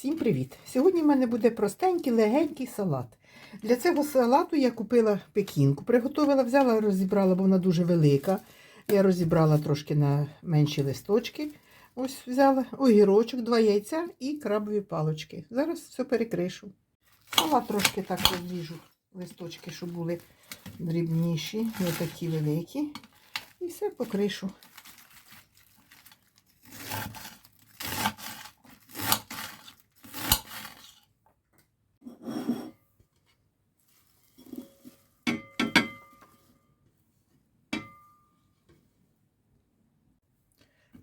Всім привіт! Сьогодні в мене буде простенький, легенький салат. Для цього салату я купила пекінку, приготувала, взяла, розібрала, бо вона дуже велика. Я розібрала трошки на менші листочки. Ось взяла огірочок, два яйця і крабові палочки. Зараз все перекришу. Салат трошки так розріжу листочки, щоб були дрібніші, не такі великі. І все покришу.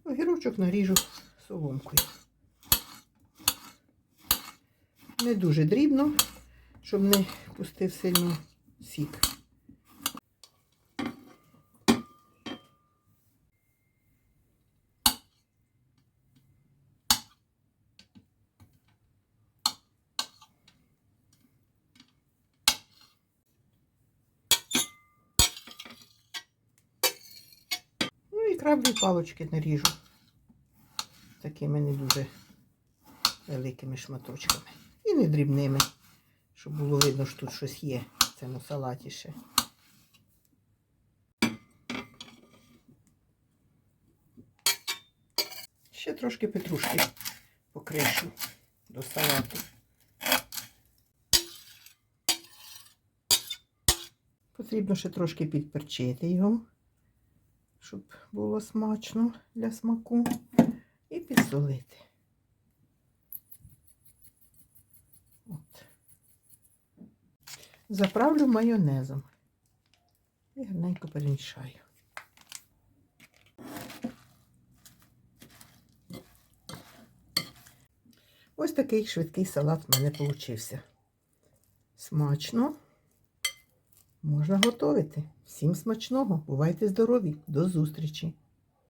Огірочок наріжу соломкою. Не дуже дрібно, щоб не пустив сильно сік. І краблі палочки наріжу. Такими не дуже великими шматочками. І не дрібними, щоб було видно, що тут щось є в цьому салаті ще. Ще трошки петрушки покришу до салату. Потрібно ще трошки підперчити його щоб було смачно для смаку. І підсолити. От. Заправлю майонезом. І гарненько перемішаю. Ось такий швидкий салат в мене получився. Смачно. Можна готувати. Всім смачного. Бувайте здорові. До зустрічі!